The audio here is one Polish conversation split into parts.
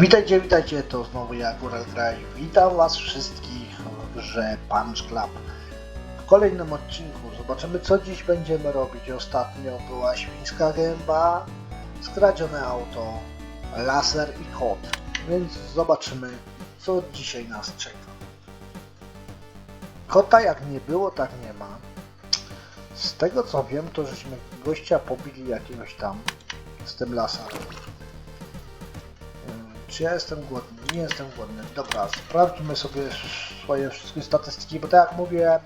Witajcie, witajcie, to znowu ja, Góral Graj. Witam was wszystkich w grze Punch Club. W kolejnym odcinku zobaczymy co dziś będziemy robić. Ostatnio była świńska gęba, skradzione auto, laser i kot. Więc zobaczymy co dzisiaj nas czeka. Kota jak nie było, tak nie ma. Z tego co wiem, to żeśmy gościa pobili jakiegoś tam z tym laserem. Czy ja jestem głodny? Nie jestem głodny. Dobra, sprawdźmy sobie swoje wszystkie statystyki, bo tak jak mówię,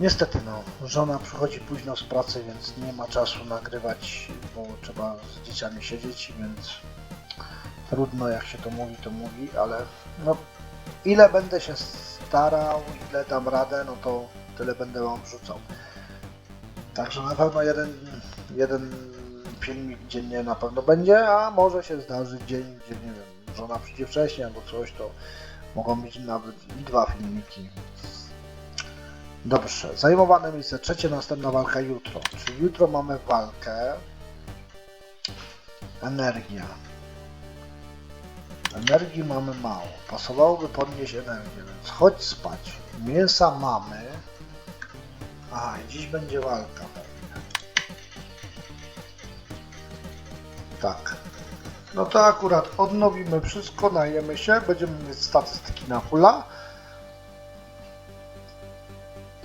niestety no, żona przychodzi późno z pracy, więc nie ma czasu nagrywać, bo trzeba z dzieciami siedzieć, więc trudno jak się to mówi, to mówi, ale no, ile będę się starał, ile dam radę, no to tyle będę wam wrzucał. Także na pewno jeden, jeden filmik dziennie na pewno będzie, a może się zdarzy dzień, gdzie nie wiem, żona przyjdzie wcześniej albo coś, to mogą być nawet i dwa filmiki. Dobrze, zajmowane miejsce trzecie, następna walka jutro. Czyli jutro mamy walkę. Energia. Energii mamy mało. Pasowałoby podnieść energię, więc chodź spać. Mięsa mamy. Aha, dziś będzie walka Tak. No to akurat odnowimy wszystko, najemy się, będziemy mieć statystyki na hula.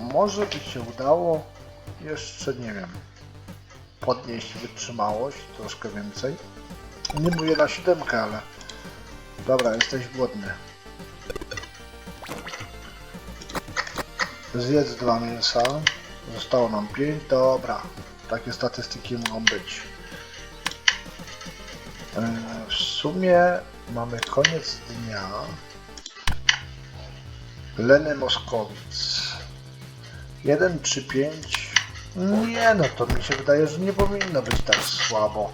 Może by się udało jeszcze, nie wiem, podnieść wytrzymałość troszkę więcej. Nie mówię na siódemkę, ale dobra, jesteś głodny. Zjedz dwa mięsa. Zostało nam pięć. Dobra, takie statystyki mogą być. E, W sumie mamy koniec dnia. Leny Moskowic. 1 czy 5? Nie, no to mi się wydaje, że nie powinno być tak słabo.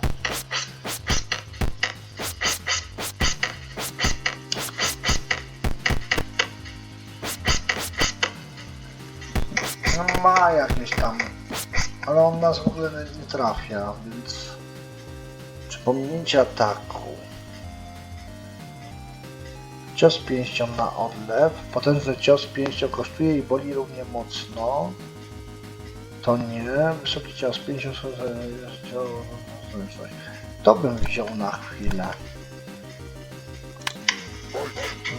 Ma jakieś tam, ale on nas w ogóle nie trafia, więc... Przypomnięcie ataku. Cios pięścią na odlew. Potężny cios pięścią kosztuje i boli równie mocno. To nie. Wysoki cios pięścią... To bym wziął na chwilę.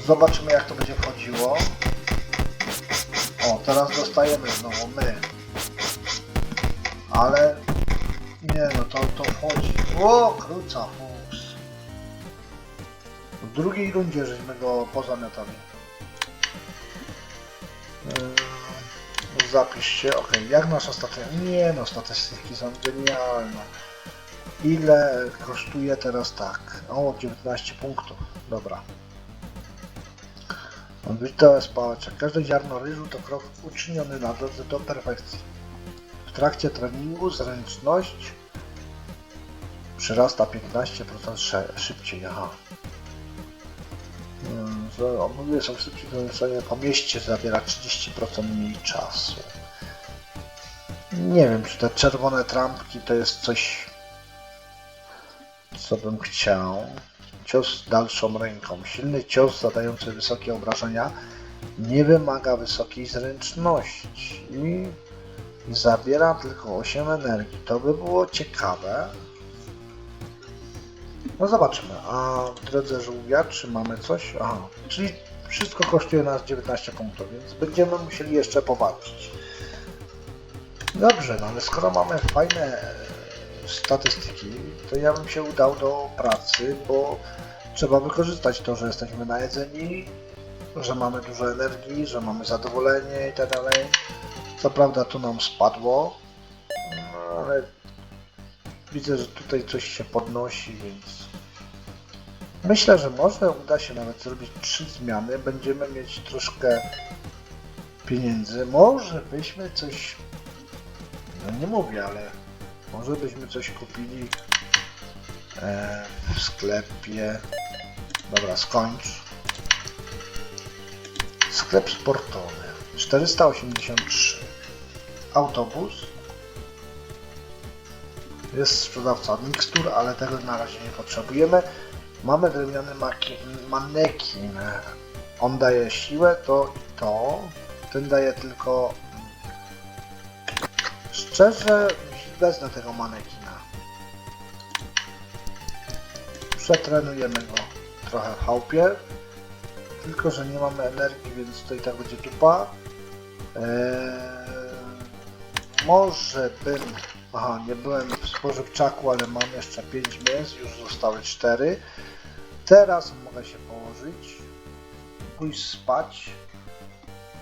Zobaczymy jak to będzie wchodziło. O, teraz dostajemy znowu my. Ale... Nie no, to, to wchodzi. O, kruca, fus. W drugiej rundzie żeśmy go pozamiatali. Yy, zapisz się, ok. Jak nasza statystyka? Nie no, statystyki są genialne. Ile kosztuje teraz tak? O, 19 punktów. Dobra. Odbyte spałaczek. Każde ziarno ryżu to krok uczyniony na drodze do perfekcji. W trakcie treningu zręczność przyrasta 15% sze- szybciej. Aha. Omówię są szybciej pomieszczenie po mieście zabiera 30% mniej czasu. Nie wiem, czy te czerwone trampki to jest coś, co bym chciał. Cios dalszą ręką. Silny cios zadający wysokie obrażenia nie wymaga wysokiej zręczności i zabiera tylko 8 energii. To by było ciekawe. No zobaczymy. A drodze żółwia czy mamy coś? Aha, czyli wszystko kosztuje nas 19 punktów, więc będziemy musieli jeszcze powalczyć. Dobrze, no ale skoro mamy fajne e, statystyki, to ja bym się udał do pracy, bo trzeba wykorzystać to, że jesteśmy najedzeni, że mamy dużo energii, że mamy zadowolenie i tak dalej. Co prawda tu nam spadło, no ale widzę, że tutaj coś się podnosi, więc myślę, że może uda się nawet zrobić trzy zmiany. Będziemy mieć troszkę pieniędzy. Może byśmy coś, no nie mówię, ale może byśmy coś kupili e, w sklepie. Dobra, skończ. Sklep sportowy. 483. Autobus. Jest sprzedawca mikstur, ale tego na razie nie potrzebujemy. Mamy drewniany manekin. On daje siłę, to i to. Ten daje tylko... Szczerze, wezmę tego manekina. Przetrenujemy go trochę w chałupie. Tylko, że nie mamy energii, więc to i tak będzie dupa. Eee, może bym... Aha, nie byłem spożywczaku, ale mam jeszcze 5 mięs, już zostały 4. Teraz mogę się położyć, pójść spać.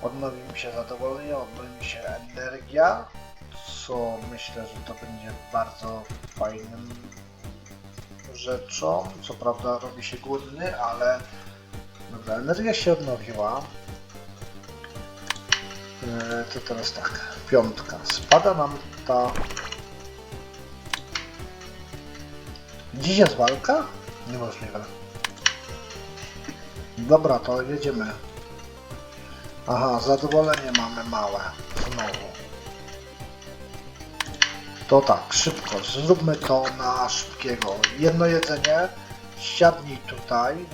Odnowi mi się zadowolenie, odnowi mi się energia, co myślę, że to będzie bardzo fajnym rzeczą. Co prawda robi się głodny, ale dobra, energia się odnowiła. E, To teraz tak, piątka. Spada nam ta... Dziś jest walka? Niemożliwe. Dobra, to jedziemy. Aha, zadowolenie mamy małe. Znowu. To tak, szybko. Zróbmy to na szybkiego. Jedno jedzenie. Siadnij tutaj.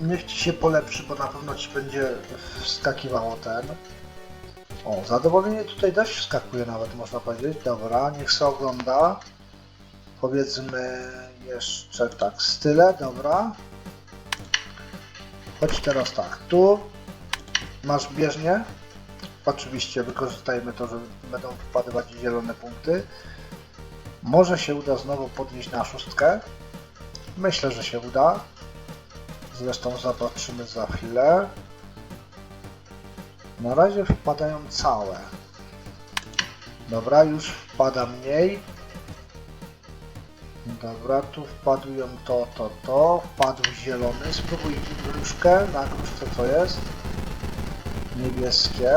Niech ci się polepszy, bo na pewno ci będzie wskakiwało ten. O, zadowolenie tutaj też wskakuje nawet, można powiedzieć. Dobra, niech się ogląda. Powiedzmy jeszcze tak, style, dobra. Chodź teraz tak, tu masz bieżnię. Oczywiście wykorzystajmy to, że będą wpadywać zielone punkty. Może się uda znowu podnieść na szóstkę. Myślę, że się uda. Zresztą zobaczymy za chwilę. Na razie wpadają całe. Dobra, już wpada mniej. Dobra, tu wpadują to, to, to. Wpadł zielony. Spróbuj gruszkę. Na gruszce co jest? Niebieskie.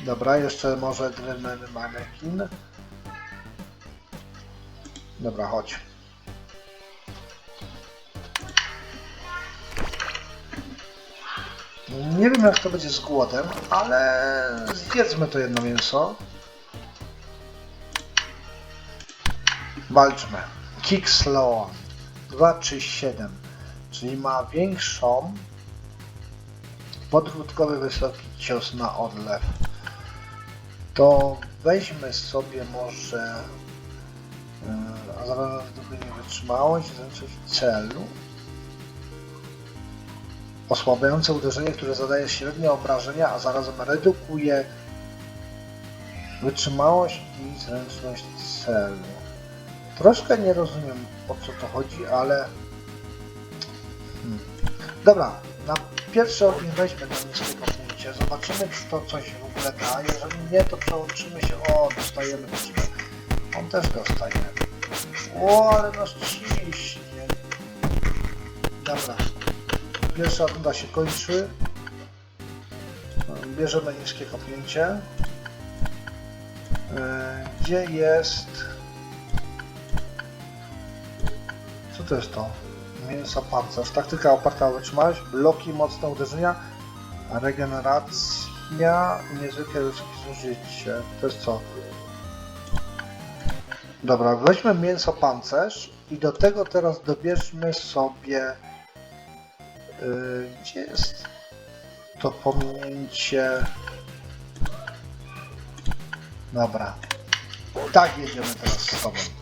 Dobra, jeszcze może drewniany manekin. Dobra, chodź. Nie wiem jak to będzie z głodem, ale zjedzmy to jedno mięso. Walczmy. Kick slow. 2 czy 7. Czyli ma większą podwódkowy wysoki cios na odlew. To weźmy sobie może a zarazem zdobynie wytrzymałość, zwiększyć celu. Osłabiające uderzenie, które zadaje średnie obrażenia, a zarazem redukuje wytrzymałość i zręczność celu. Troszkę nie rozumiem o co to chodzi, ale... Hmm. Dobra, na pierwszy ogień weźmy na niskiego punkcie, zobaczymy czy to coś w ogóle da, jeżeli nie to przełączymy się, o dostajemy troszkę, on też dostaje. O, ale nas ciśnie. Dobra, pierwsza runda się kończy, bierzemy niskie kopnięcie, Yy, gdzie jest to jest to? Mięso pancerz. Taktyka oparta o wytrzymałość, bloki, mocne uderzenia, regeneracja i niezwykle ludzkie zużycie. To jest co? Dobra, weźmy mięso pancerz i do tego teraz dobierzmy sobie yy, gdzie jest to pominięcie Dobra. Tak jedziemy teraz z tobą.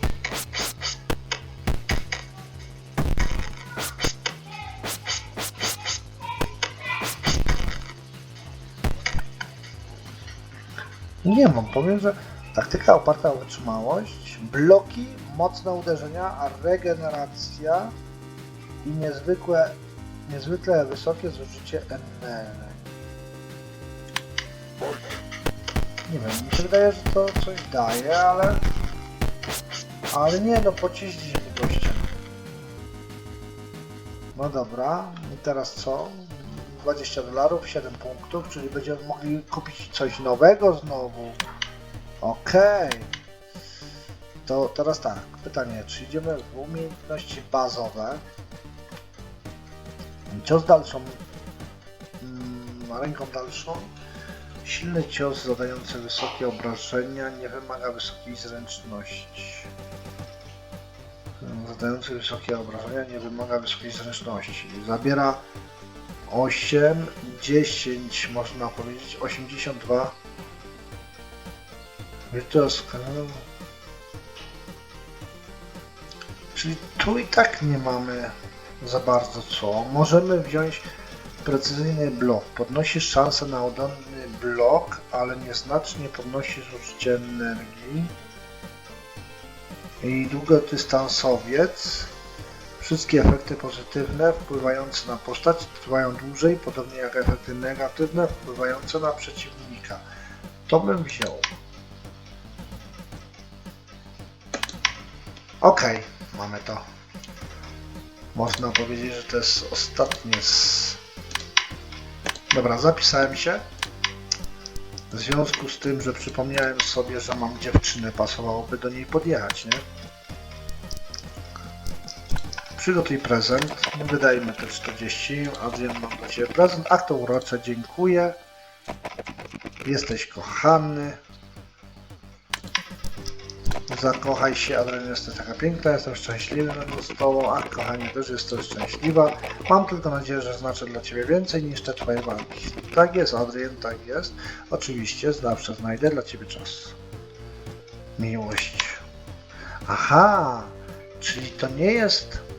Nie mam, powiem, że taktyka oparta o wytrzymałość, bloki, mocne uderzenia, a regeneracja i niezwykłe, niezwykle wysokie zużycie energii. Nie wiem, mi się wydaje, że to coś daje, ale... Ale nie, no pociśnij gościem. No dobra, i teraz co? 20 dolarów, 7 punktów, czyli będziemy mogli kupić coś nowego znowu. Okej. To teraz tak, pytanie, czy idziemy w umiejętności bazowe? Cios dalszą, mm, ręką dalszą. Silny cios zadający wysokie obrażenia nie wymaga wysokiej zręczności. Zadający wysokie obrażenia nie wymaga wysokiej zręczności. Zabiera 8, 10 można powiedzieć, 82 Virtual Scan. Czyli tu i tak nie mamy za bardzo co. Możemy wziąć precyzyjny blok. Podnosi szansę na udany blok, ale nieznacznie podnosi zużycie energii. I długodystansowiec. Wszystkie efekty pozytywne wpływające na postać trwają dłużej, podobnie jak efekty negatywne wpływające na przeciwnika. To bym wziął. Okej, mamy to. Można powiedzieć, że to jest ostatnie z... Dobra, zapisałem się. W związku z tym, że przypomniałem sobie, że mam dziewczynę, pasowałoby do niej podjechać, nie? Przygotuj prezent. Wydajmy te 40. Adrian, mam dla Ciebie prezent. Akto urocze, dziękuję. Jesteś kochany. Zakochaj się, Adrian, jesteś taka piękna, jestem szczęśliwy z Tobą, a kochanie też jesteś szczęśliwa. Mam tylko nadzieję, że znaczę dla Ciebie więcej niż te Twoje walki. Tak jest, Adrian, tak jest. Oczywiście, zawsze znajdę dla Ciebie czas. Miłość. Aha, czyli to nie jest...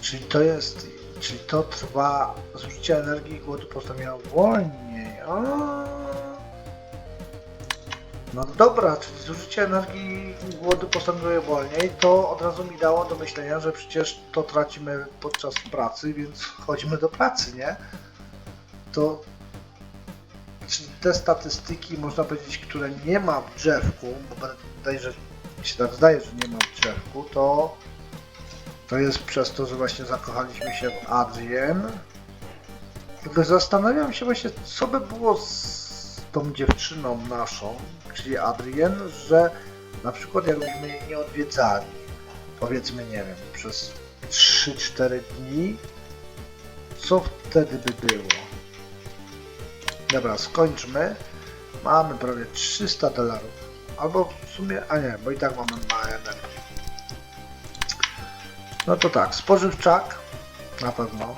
Czyli to jest... Czyli to trwa zużycie energii i głodu postanowienia wolniej. No dobra, czyli zużycie energii i głodu postępuje wolniej, to od razu mi dało do myślenia, że przecież to tracimy podczas pracy, więc chodźmy do pracy, nie? To czyli te statystyki, można powiedzieć, które nie ma w drzewku, bo mi się tak zdaje, że nie ma w drzewku, to to jest przez to, że właśnie zakochaliśmy się w Adrien. Tylko zastanawiam się właśnie, co by było z tą dziewczyną naszą, czyli Adrien, że na przykład jakbyśmy jej nie odwiedzali, powiedzmy, nie wiem, przez 3-4 dni, co wtedy by było? Dobra, skończmy. Mamy prawie 300 dolarów. Albo w sumie, a nie, bo i tak mamy małe energii. No to tak, spożywczak na pewno.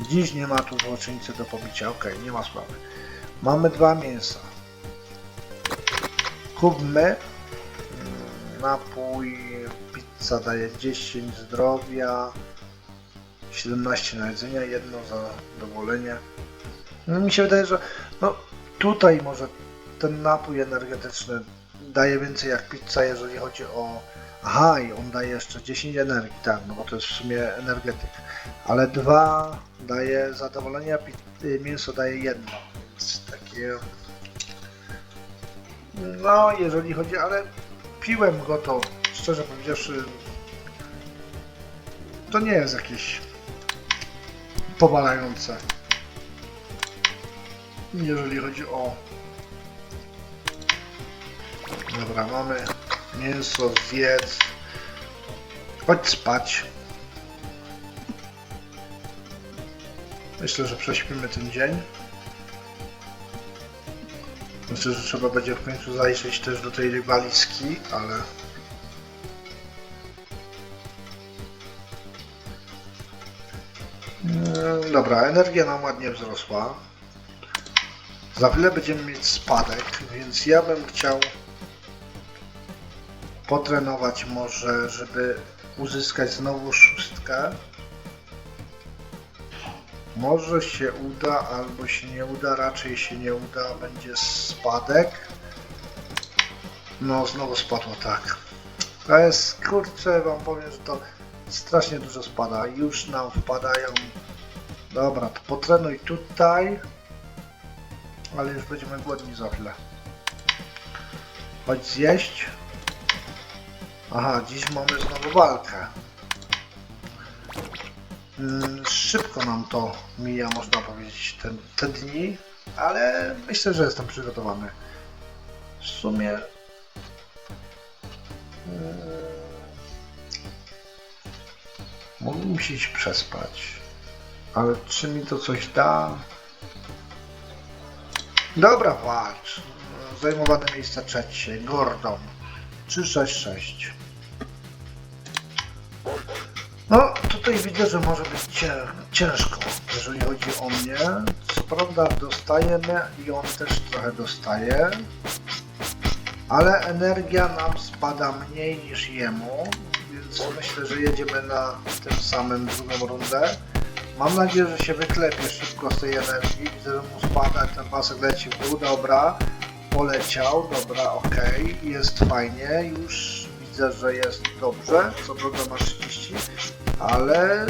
Dziś nie ma tu złoczyńcy do pobicia, ok, nie ma sprawy. Mamy dwa mięsa. Kupmy mm, napój, pizza daje 10 zdrowia, 17 na jedzenie, jedno zadowolenie. No, mi się wydaje, że no, tutaj może ten napój energetyczny daje więcej jak pizza, jeżeli chodzi o... Aha, i on daje jeszcze 10 energii, tak, no bo to jest w sumie energetyk. Ale dwa daje zadowolenie, a pi- y, mięso daje jedno. Więc takie... No, jeżeli chodzi, ale piłem go to, szczerze powiedziawszy, to nie jest jakieś powalające. Jeżeli chodzi o... Dobra, mamy mięso, zjedz. Chodź spać. Myślę, że prześpimy ten dzień. Myślę, że trzeba będzie w końcu zajrzeć też do tej rywaliski, ale... Mm, Dobra, energia nam ładnie wzrosła. Za chwilę będziemy mieć spadek, więc ja bym chciał potrenować może, żeby uzyskać znowu szóstkę. Może się uda, albo się nie uda, raczej się nie uda, będzie spadek. No, znowu spadło tak. To jest, kurczę, wam powiem, że to strasznie dużo spada. Już nam wpadają. Dobra, to potrenuj tutaj. Ale już będziemy głodni za chwilę. Chodź zjeść. Aha, dziś mamy znowu walkę. Mm, Szybko nam to mija, można powiedzieć, te, te dni, ale myślę, że jestem przygotowany. W sumie. mm, Mógłbym się iść przespać, ale czy mi to coś da? Dobra, walcz. Zajmowane miejsce trzecie, Gordon. 366. No, tutaj widzę, że może być cię- ciężko, jeżeli chodzi o mnie. Co prawda dostajemy i on też trochę dostaje, ale energia nam spada mniej niż jemu, więc myślę, że jedziemy na tym samym drugą rundę. Mam nadzieję, że się wyklepie szybko z tej energii. Widzę, że mu spada, ten pasek leci w dół, dobra. Poleciał, dobra, okej, jest fajnie, już widzę, że jest dobrze, co prawda ma 30, ale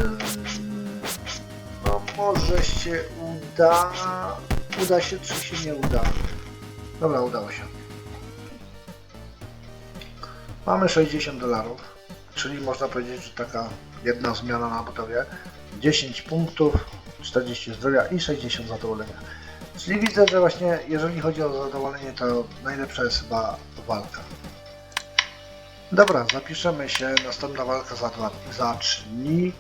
no może się uda, uda się czy się nie uda. Dobra, udało się. Mamy 60 dolarów, czyli można powiedzieć, że taka jedna zmiana na budowie. 10 punktów, 40 zdrowia i 60 zadowolenia. Czyli widzę, że właśnie jeżeli chodzi o zadowolenie, to najlepsza jest chyba walka. Dobra, zapiszemy się. Następna walka za, dwa, za 3 dni.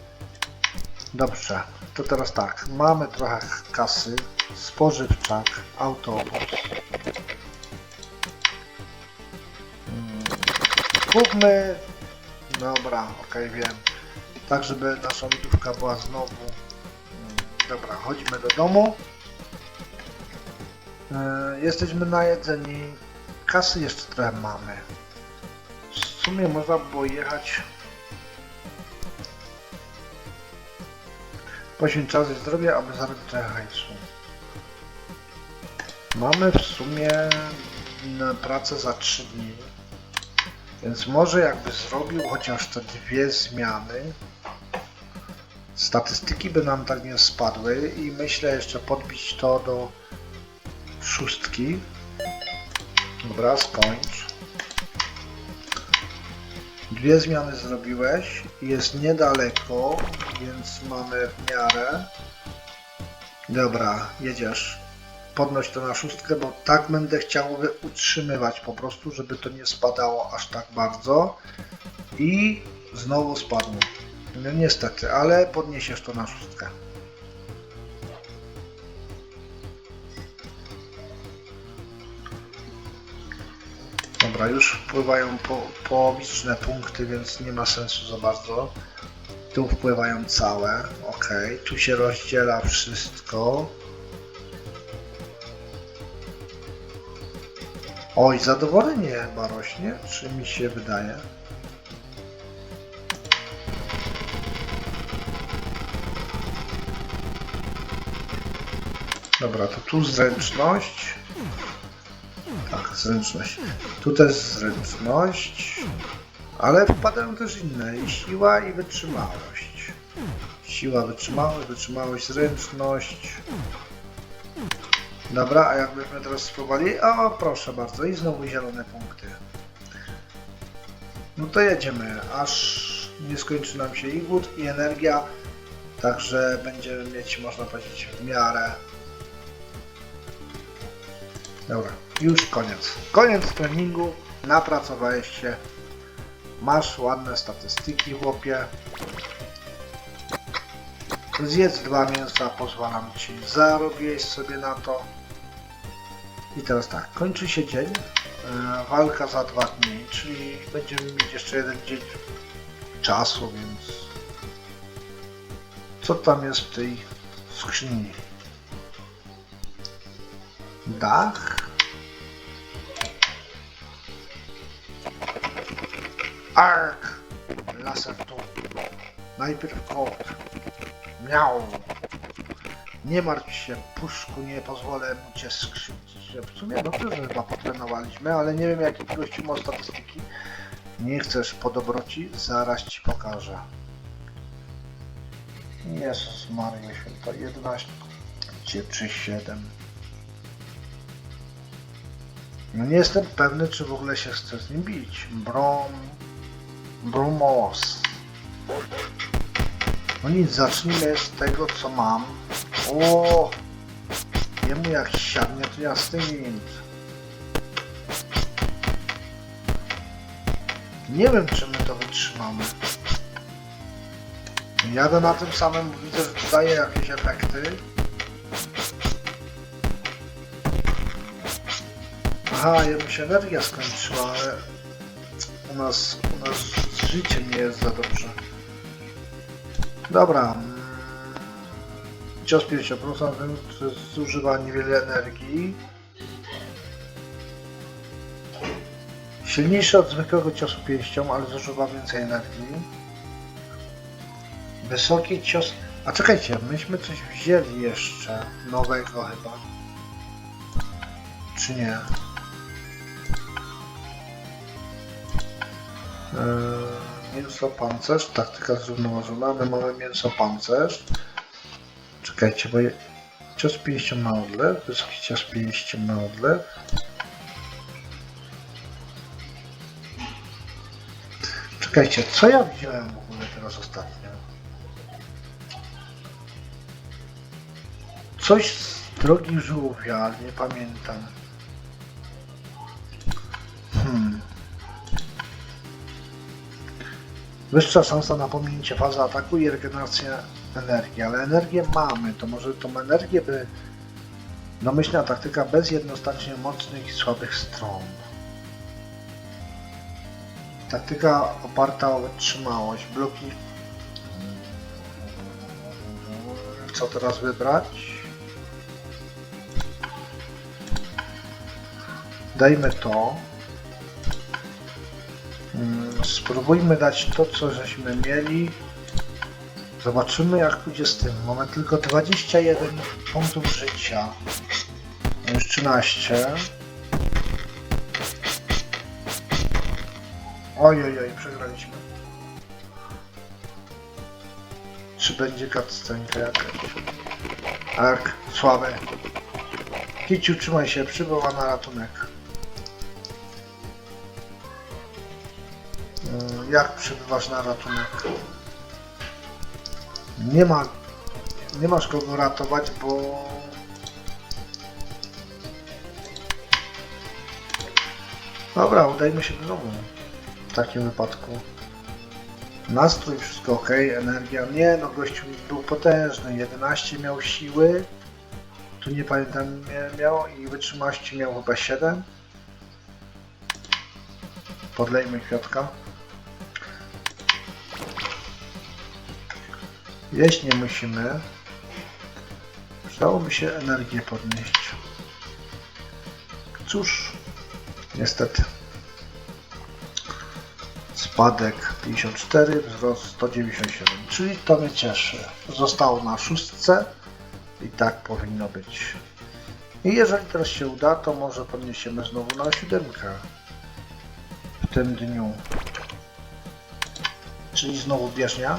Dobrze, to teraz tak. Mamy trochę kasy. Spożywczak, autobus. Mm, Kupmy. Dobra, okej, wiem. Tak, żeby nasza lodówka była znowu. mm, Dobra, chodźmy do domu. E, Jesteśmy najedzeni. Kasy jeszcze trochę mamy. W sumie można było jechać. Poświęcić czas i zdrowie, aby zarobić trochę hajsu. Mamy w sumie pracę za 3 dni. Więc może jakby zrobił chociaż te dwie zmiany, statystyki by nam tak nie spadły i myślę jeszcze podbić to do szóstki. Dobra, skończ. Dwie zmiany zrobiłeś. Jest niedaleko, więc mamy w miarę. Dobra, jedziesz. Podnoś to na szóstkę, bo tak będę chciał utrzymywać po prostu, żeby to nie spadało aż tak bardzo. I znowu spadło. No niestety, ale podniesiesz to na szóstkę. Dobra, już wpływają po, połowiczne punkty, więc nie ma sensu za bardzo. Tu wpływają całe, ok. Tu się rozdziela wszystko. Oj, zadowolenie chyba rośnie, czy mi się wydaje? Dobra, to tu zręczność. Zręczność. Tu też zręczność. Ale wpadają też inne. I siła i wytrzymałość. Siła, wytrzymałość, wytrzymałość, zręczność. Dobra, a jakbyśmy teraz spróbowali? O, proszę bardzo, i znowu zielone punkty. No to jedziemy, aż nie skończy nam się i głód, i energia. Także będziemy mieć, można powiedzieć, w miarę. Dobra, już koniec. Koniec treningu, napracowałeś się. Masz ładne statystyki, chłopie. Zjedz dwa mięsa, pozwalam ci. Zarobiłeś sobie na to. I teraz tak, kończy się dzień. E, walka za dwa dni, czyli będziemy mieć jeszcze jeden dzień czasu, więc. Co tam jest w tej skrzyni? Dach? Ark! Laser tu. Najpierw kot. Miał. Nie martw się, puszku, nie pozwolę mu cię skrzywdzić. W sumie dobrze, że chyba potrenowaliśmy, ale nie wiem jaki gościu ma statystyki. Nie chcesz po dobroci? Zaraz ci pokażę. Jezus Maria Święta, 11 czy 7. No nie jestem pewny, czy w ogóle się chce z nim bić. Brom... Brumos. No nic, zacznijmy z tego, co mam. O, Jemu jak siadnie, to ja z tym nic. Nie wiem, czy my to wytrzymamy. Jadę na tym samym, widzę, że daje jakieś efekty. Aha, jemu się energia skończyła, ale u nas, u nas z życiem nie jest za dobrze. Dobra. Cios 50% zużywa niewiele energii. Silniejszy od zwykłego ciosu pięścią, ale zużywa więcej energii. Wysoki cios... A czekajcie, myśmy coś wzięli jeszcze nowego chyba. Czy nie? Eee, mięso pancerz, taktyka zrównoważona, my mamy mięso pancerz. Czekajcie, bo cios pięścią na odlew, wysoki cios pięścią na odlew. Czekajcie, co ja widziałem w ogóle teraz ostatnio? Coś z drogi żółwia, ale nie pamiętam. Wyższa szansa na pominięcie fazy ataku i regeneracja energii, ale energię mamy, to może tą energię by domyślna taktyka bez jednoznacznie mocnych i słabych stron. Taktyka oparta o wytrzymałość, bloki. Co teraz wybrać? Dajmy to. Mm, Spróbujmy dać to, co żeśmy mieli. Zobaczymy, jak pójdzie z tym. Mamy tylko 21 punktów życia. Już 13. Oj, przegraliśmy. Czy będzie cutscenka jakaś? Tak, słabe. Kiciu, trzymaj się, przybywa na ratunek. Jak przybywasz na ratunek? Nie ma... Nie masz kogo ratować, bo... Dobra, udajmy się do domu. W takim wypadku. Nastrój, wszystko ok, energia. Nie, no gościu był potężny. 11 miał siły. Tu nie pamiętam, mia- miał i wytrzymałości miał chyba 7. Podlejmy kwiatka. Jeść nie musimy. Przydałoby się energię podnieść. Cóż, niestety. Spadek 54, wzrost 197, czyli to mnie cieszy. Zostało na szóstce i tak powinno być. I jeżeli teraz się uda, to może podniesiemy znowu na siódemkę w tym dniu. Czyli znowu bieżnia.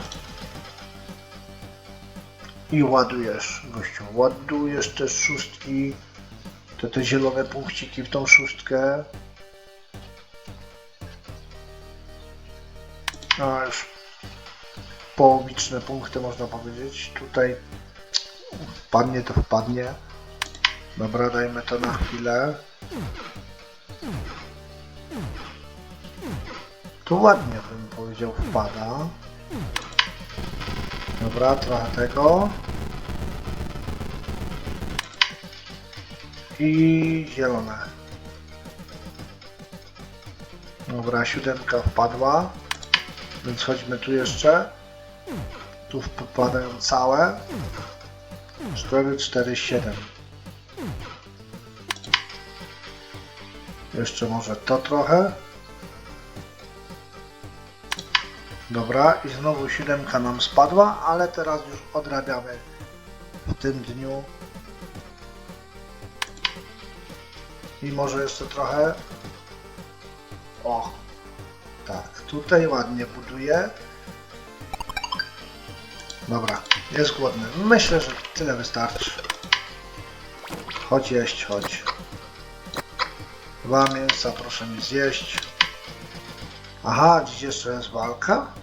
I ładujesz, gościu, ładujesz te szóstki, te, te zielone punkciki w tą szóstkę. No już połowiczne punkty można powiedzieć. Tutaj wpadnie to wpadnie. Dobra, dajmy to na chwilę. Tu ładnie bym powiedział wpada. Dobra, trochę tego. I zielone. Dobra, siódemka wpadła. Więc chodźmy tu jeszcze. Tu wpadają całe. 4, 4, 7. Jeszcze może to trochę. Dobra, i znowu siódemka nam spadła, ale teraz już odrabiamy w tym dniu. I może jeszcze trochę. O, tak, tutaj ładnie buduje. Dobra, jest głodny. Myślę, że tyle wystarczy. Chodź jeść, chodź. Dwa mięsa proszę mi zjeść. Aha, dziś jeszcze jest walka?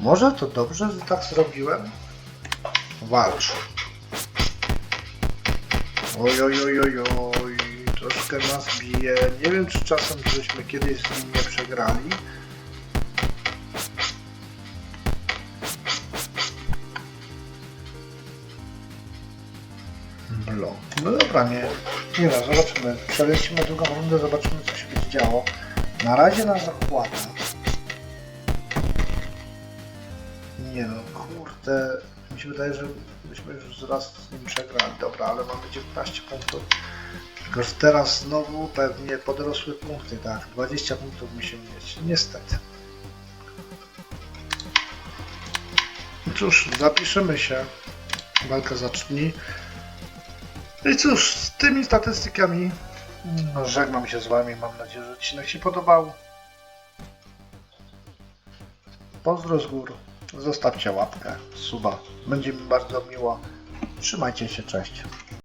Może to dobrze, że tak zrobiłem? Walcz. Oj, oj, oj, oj, oj, troszkę nas bije. Nie wiem, czy czasem żeśmy kiedyś z nim nie przegrali. Blok. No dobra, nie. Nie no, zobaczymy. Przelecimy drugą rundę, zobaczymy co się będzie działo. Na razie nas zakłada. Nie no, kurde. Mi się wydaje, że myśmy już raz z nim przegrali. Dobra, ale mamy 19 punktów. Tylko że teraz znowu pewnie podrosły punkty, tak. 20 punktów musimy mieć. Niestety. No Cóż, zapiszemy się. Walkę zacznij. I cóż, z tymi statystykami no, żegnam się z Wami. Mam nadzieję, że odcinek się podobał. Pozdro z gór. Zostawcie łapkę, suba. Będzie mi bardzo miło. Trzymajcie się, cześć.